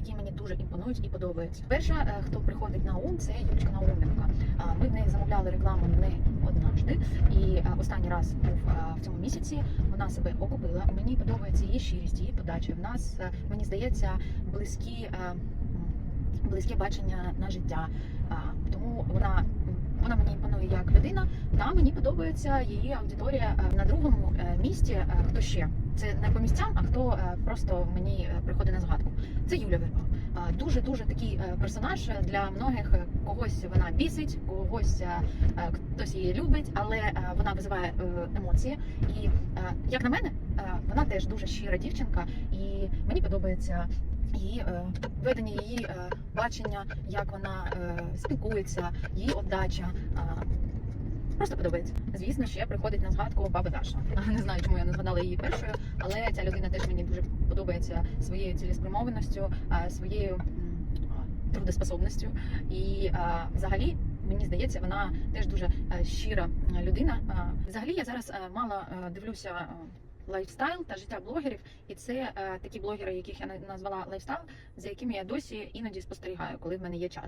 які мені дуже імпонують і подобаються. Перша, е, хто приходить на ум, це Юлічка Науменко. Ми в неї замовляли рекламу не однажди, і е, останній раз був е, в цьому місяці. Вона себе окупила. Мені подобається її щирість, її подача. В нас мені здається близькі, близьке бачення на життя. Тому вона. Вона мені імпонує як людина, та мені подобається її аудиторія на другому місці. Хто ще? Це не по місцям, а хто просто мені приходить на згадку. Це Юля Верба. Дуже дуже такий е, персонаж для многих. е, Когось вона бісить, когось е, е, хтось її любить, але е, вона визиває е, емоції. І е, як на мене, е, вона теж дуже щира дівчинка, і мені подобається її е, ведення, її е, бачення, як вона е, спілкується, її отдача. е, Просто подобається. Звісно, ще приходить на згадку баба Даша. Не знаю, чому я не згадала її першою, але ця людина теж мені дуже подобається своєю цілеспрямованістю, своєю трудоспособністю. І взагалі. Мені здається, вона теж дуже щира людина. Взагалі, я зараз мало дивлюся лайфстайл та життя блогерів, і це е, такі блогери, яких я на- назвала лайфстайл, за якими я досі іноді спостерігаю, коли в мене є час.